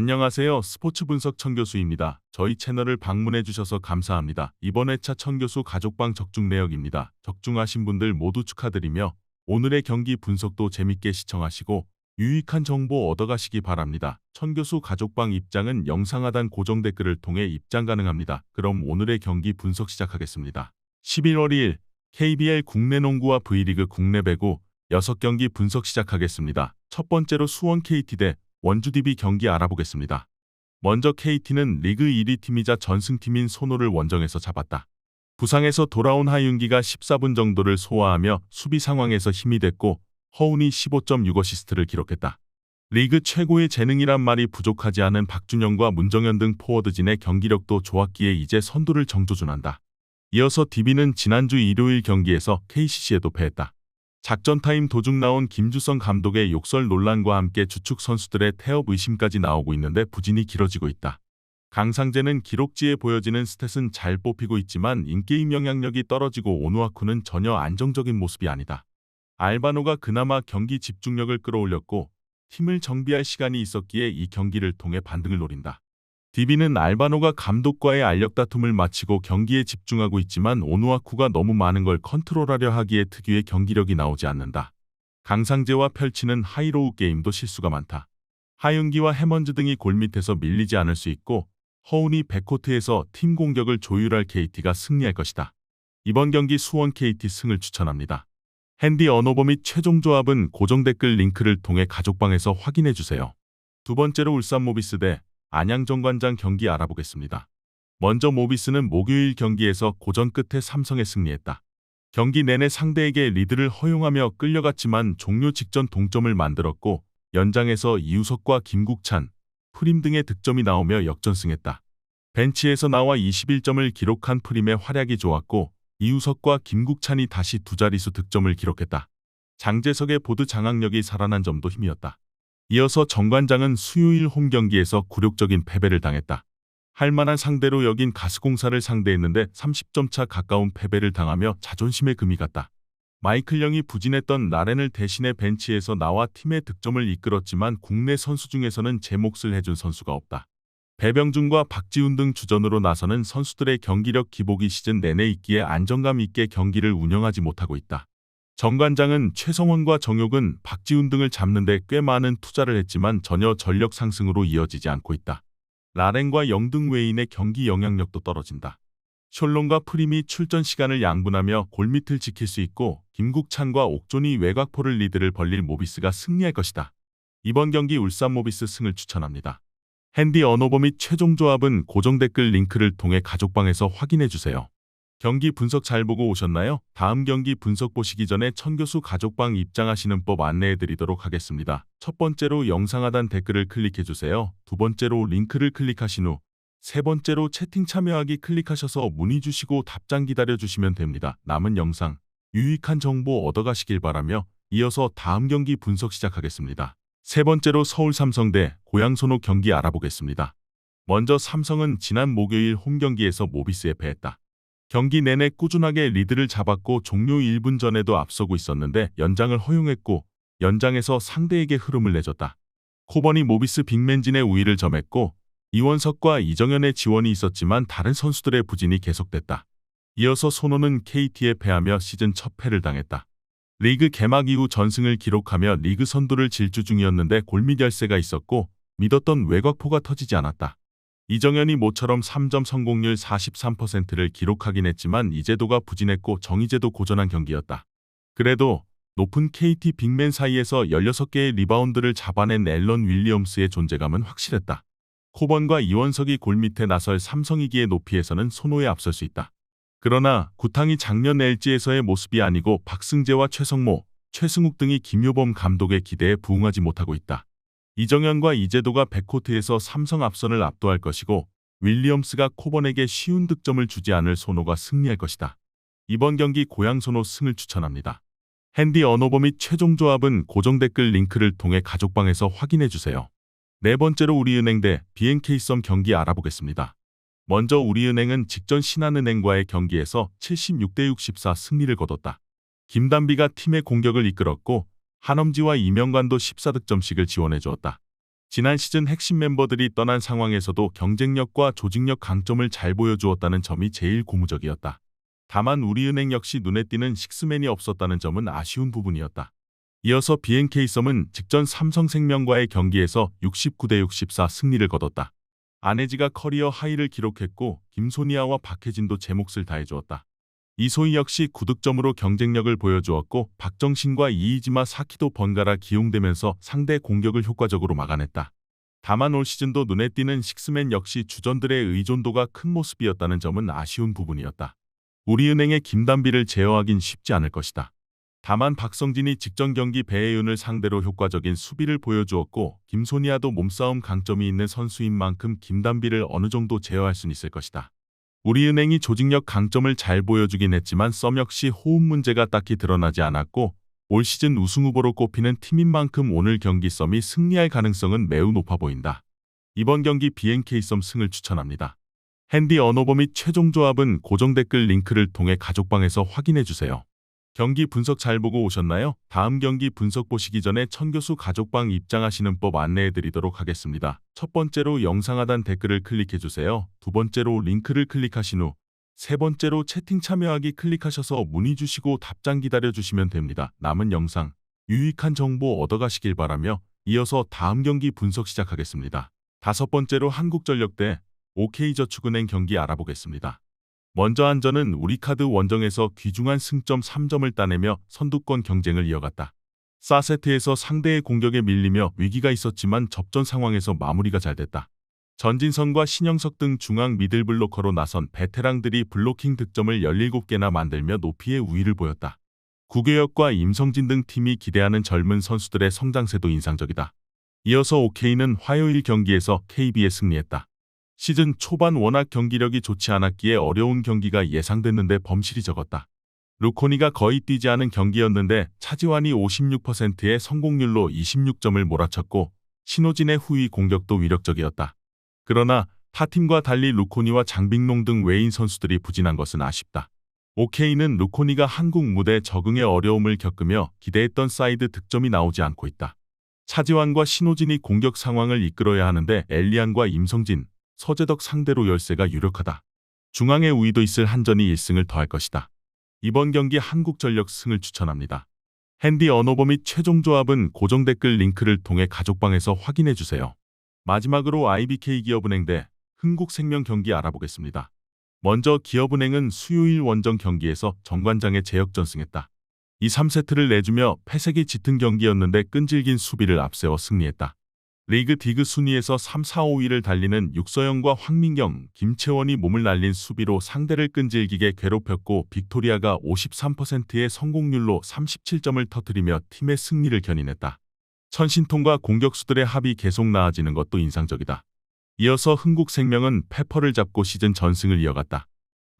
안녕하세요. 스포츠 분석 청 교수입니다. 저희 채널을 방문해 주셔서 감사합니다. 이번 회차 청 교수 가족방 적중 내역입니다. 적중하신 분들 모두 축하드리며 오늘의 경기 분석도 재밌게 시청하시고 유익한 정보 얻어가시기 바랍니다. 천 교수 가족방 입장은 영상 하단 고정 댓글을 통해 입장 가능합니다. 그럼 오늘의 경기 분석 시작하겠습니다. 11월 2일 KBL 국내 농구와 V리그 국내 배구 6경기 분석 시작하겠습니다. 첫 번째로 수원 KT 대 원주 DB 경기 알아보겠습니다. 먼저 KT는 리그 1위 팀이자 전승팀인 손호를 원정에서 잡았다. 부상에서 돌아온 하윤기가 14분 정도를 소화하며 수비 상황에서 힘이 됐고 허운이 15.6어시스트를 기록했다. 리그 최고의 재능이란 말이 부족하지 않은 박준영과 문정현 등 포워드진의 경기력도 좋았기에 이제 선두를 정조준한다. 이어서 DB는 지난주 일요일 경기에서 KCC에도 패했다. 작전 타임 도중 나온 김주성 감독의 욕설 논란과 함께 주축 선수들의 태업 의심까지 나오고 있는데 부진이 길어지고 있다. 강상재는 기록지에 보여지는 스탯은 잘 뽑히고 있지만 인게임 영향력이 떨어지고 오누아쿠는 전혀 안정적인 모습이 아니다. 알바노가 그나마 경기 집중력을 끌어올렸고 팀을 정비할 시간이 있었기에 이 경기를 통해 반등을 노린다. DB는 알바노가 감독과의 알력 다툼을 마치고 경기에 집중하고 있지만 오누아쿠가 너무 많은 걸 컨트롤하려 하기에 특유의 경기력이 나오지 않는다. 강상재와 펼치는 하이로우 게임도 실수가 많다. 하윤기와 해먼즈 등이 골밑에서 밀리지 않을 수 있고 허운이 백코트에서 팀 공격을 조율할 KT가 승리할 것이다. 이번 경기 수원 KT 승을 추천합니다. 핸디 언어버 및 최종 조합은 고정 댓글 링크를 통해 가족방에서 확인해 주세요. 두 번째로 울산 모비스 대 안양 정관장 경기 알아보겠습니다. 먼저 모비스는 목요일 경기에서 고전 끝에 삼성에 승리했다. 경기 내내 상대에게 리드를 허용하며 끌려갔지만 종료 직전 동점을 만들었고 연장에서 이우석과 김국찬, 프림 등의 득점이 나오며 역전승했다. 벤치에서 나와 21점을 기록한 프림의 활약이 좋았고 이우석과 김국찬이 다시 두 자릿수 득점을 기록했다. 장재석의 보드 장악력이 살아난 점도 힘이었다. 이어서 정관장은 수요일 홈 경기에서 굴욕적인 패배를 당했다. 할 만한 상대로 여긴 가스공사를 상대했는데 30점 차 가까운 패배를 당하며 자존심에 금이 갔다. 마이클 영이 부진했던 나렌을 대신해 벤치에서 나와 팀의 득점을 이끌었지만 국내 선수 중에서는 제 몫을 해준 선수가 없다. 배병준과 박지훈 등 주전으로 나서는 선수들의 경기력 기복이 시즌 내내 있기에 안정감 있게 경기를 운영하지 못하고 있다. 정관장은 최성원과 정욕은 박지훈 등을 잡는데 꽤 많은 투자를 했지만 전혀 전력 상승으로 이어지지 않고 있다. 라렌과 영등 외인의 경기 영향력도 떨어진다. 셜론과 프림이 출전 시간을 양분하며 골밑을 지킬 수 있고 김국찬과 옥존이 외곽포를 리드를 벌릴 모비스가 승리할 것이다. 이번 경기 울산 모비스 승을 추천합니다. 핸디 언어버 및 최종 조합은 고정 댓글 링크를 통해 가족방에서 확인해 주세요. 경기 분석 잘 보고 오셨나요? 다음 경기 분석 보시기 전에 천교수 가족방 입장하시는 법 안내해 드리도록 하겠습니다. 첫 번째로 영상 하단 댓글을 클릭해 주세요. 두 번째로 링크를 클릭하신 후 세 번째로 채팅 참여하기 클릭하셔서 문의 주시고 답장 기다려 주시면 됩니다. 남은 영상 유익한 정보 얻어가시길 바라며 이어서 다음 경기 분석 시작하겠습니다. 세 번째로 서울 삼성 대 고양 손호 경기 알아보겠습니다. 먼저 삼성은 지난 목요일 홈 경기에서 모비스에 패했다. 경기 내내 꾸준하게 리드를 잡았고 종료 1분 전에도 앞서고 있었는데 연장을 허용했고 연장에서 상대에게 흐름을 내줬다. 코버니 모비스 빅맨진의 우위를 점했고 이원석과 이정현의 지원이 있었지만 다른 선수들의 부진이 계속됐다. 이어서 손호는 KT에 패하며 시즌 첫 패를 당했다. 리그 개막 이후 전승을 기록하며 리그 선두를 질주 중이었는데 골밑 열세가 있었고 믿었던 외곽포가 터지지 않았다. 이정현이 모처럼 3점 성공률 43%를 기록하긴 했지만 이재도가 부진했고 정희재도 고전한 경기였다. 그래도 높은 KT 빅맨 사이에서 16개의 리바운드를 잡아낸 앨런 윌리엄스의 존재감은 확실했다. 코번과 이원석이 골 밑에 나설 삼성이기의 높이에서는 손호에 앞설 수 있다. 그러나 구탕이 작년 LG에서의 모습이 아니고 박승재와 최성모, 최승욱 등이 김효범 감독의 기대에 부응하지 못하고 있다. 이정현과 이재도가 백코트에서 삼성 앞선을 압도할 것이고 윌리엄스가 코번에게 쉬운 득점을 주지 않을 손호가 승리할 것이다. 이번 경기 고양 손호 승을 추천합니다. 핸디 언어버 및 최종 조합은 고정 댓글 링크를 통해 가족방에서 확인해 주세요. 네 번째로 우리은행 대 BNK썸 경기 알아보겠습니다. 먼저 우리은행은 직전 신한은행과의 경기에서 76대 64 승리를 거뒀다. 김단비가 팀의 공격을 이끌었고 한엄지와 이명관도 14득점씩을 지원해 주었다. 지난 시즌 핵심 멤버들이 떠난 상황에서도 경쟁력과 조직력 강점을 잘 보여주었다는 점이 제일 고무적이었다. 다만 우리은행 역시 눈에 띄는 식스맨이 없었다는 점은 아쉬운 부분이었다. 이어서 BNK썸은 직전 삼성생명과의 경기에서 69대 64 승리를 거뒀다. 안혜지가 커리어 하이를 기록했고 김소니아와 박혜진도 제 몫을 다해주었다. 이소희 역시 구득점으로 경쟁력을 보여주었고 박정신과 이이지마 사키도 번갈아 기용되면서 상대 공격을 효과적으로 막아냈다. 다만 올 시즌도 눈에 띄는 식스맨 역시 주전들의 의존도가 큰 모습이었다는 점은 아쉬운 부분이었다. 우리은행의 김단비를 제어하긴 쉽지 않을 것이다. 다만 박성진이 직전 경기 배혜윤을 상대로 효과적인 수비를 보여주었고 김소니아도 몸싸움 강점이 있는 선수인 만큼 김단비를 어느 정도 제어할 수는 있을 것이다. 우리은행이 조직력 강점을 잘 보여주긴 했지만 썸 역시 호흡 문제가 딱히 드러나지 않았고 올 시즌 우승 후보로 꼽히는 팀인 만큼 오늘 경기 썸이 승리할 가능성은 매우 높아 보인다. 이번 경기 BNK 썸 승을 추천합니다. 핸디 언어버 및 최종 조합은 고정 댓글 링크를 통해 가족방에서 확인해 주세요. 경기 분석 잘 보고 오셨나요? 다음 경기 분석 보시기 전에 천교수 가족방 입장하시는 법 안내해 드리도록 하겠습니다. 첫 번째로 영상 하단 댓글을 클릭해 주세요. 두 번째로 링크를 클릭하신 후 세 번째로 채팅 참여하기 클릭하셔서 문의 주시고 답장 기다려 주시면 됩니다. 남은 영상 유익한 정보 얻어가시길 바라며 이어서 다음 경기 분석 시작하겠습니다. 다섯 번째로 한국전력 대 OK저축은행 경기 알아보겠습니다. 먼저 한전은 우리카드 원정에서 귀중한 승점 3점을 따내며 선두권 경쟁을 이어갔다. 4세트에서 상대의 공격에 밀리며 위기가 있었지만 접전 상황에서 마무리가 잘 됐다. 전진선과 신영석 등 중앙 미들블로커로 나선 베테랑들이 블로킹 득점을 17개나 만들며 높이의 우위를 보였다. 구교혁과 임성진 등 팀이 기대하는 젊은 선수들의 성장세도 인상적이다. 이어서 OK는 화요일 경기에서 KB에 승리했다. 시즌 초반 워낙 경기력이 좋지 않았기에 어려운 경기가 예상됐는데 범실이 적었다. 루코니가 거의 뛰지 않은 경기였는데 차지환이 56%의 성공률로 26점을 몰아쳤고 신호진의 후위 공격도 위력적이었다. 그러나 타팀과 달리 루코니와 장빙농 등 외인 선수들이 부진한 것은 아쉽다. 오케이는 루코니가 한국 무대 적응에 어려움을 겪으며 기대했던 사이드 득점이 나오지 않고 있다. 차지환과 신호진이 공격 상황을 이끌어야 하는데 엘리안과 임성진, 서재덕 상대로 열세가 유력하다. 중앙에 우위도 있을 한전이 1승을 더할 것이다. 이번 경기 한국전력 승을 추천합니다. 핸디 언어버 및 최종 조합은 고정 댓글 링크를 통해 가족방에서 확인해 주세요. 마지막으로 IBK 기업은행 대 흥국생명 경기 알아보겠습니다. 먼저 기업은행은 수요일 원정 경기에서 정관장의 제역전승했다. 이 3세트를 내주며 패색이 짙은 경기였는데 끈질긴 수비를 앞세워 승리했다. 리그 디그 순위에서 3, 4, 5위를 달리는 육서영과 황민경, 김채원이 몸을 날린 수비로 상대를 끈질기게 괴롭혔고 빅토리아가 53%의 성공률로 37점을 터뜨리며 팀의 승리를 견인했다. 천신통과 공격수들의 합이 계속 나아지는 것도 인상적이다. 이어서 흥국생명은 페퍼를 잡고 시즌 전승을 이어갔다.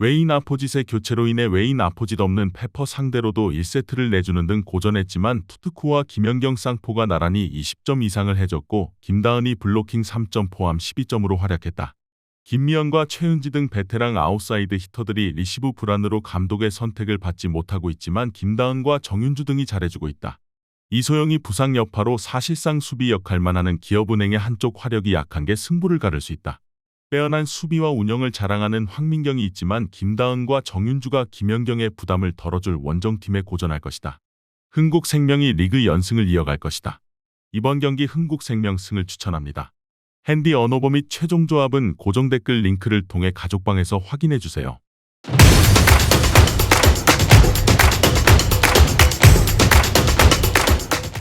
웨인 아포짓의 교체로 인해 웨인 아포짓 없는 페퍼 상대로도 1세트를 내주는 등 고전했지만 투트코와 김연경 쌍포가 나란히 20점 이상을 해줬고 김다은이 블로킹 3점 포함 12점으로 활약했다. 김미연과 최은지 등 베테랑 아웃사이드 히터들이 리시브 불안으로 감독의 선택을 받지 못하고 있지만 김다은과 정윤주 등이 잘해주고 있다. 이소영이 부상 여파로 사실상 수비 역할만 하는 기업은행의 한쪽 화력이 약한 게 승부를 가를 수 있다. 빼어난 수비와 운영을 자랑하는 황민경이 있지만 김다은과 정윤주가 김연경의 부담을 덜어줄 원정팀에 고전할 것이다. 흥국생명이 리그 연승을 이어갈 것이다. 이번 경기 흥국생명 승을 추천합니다. 핸디 언어버 및 최종 조합은 고정 댓글 링크를 통해 가족방에서 확인해 주세요.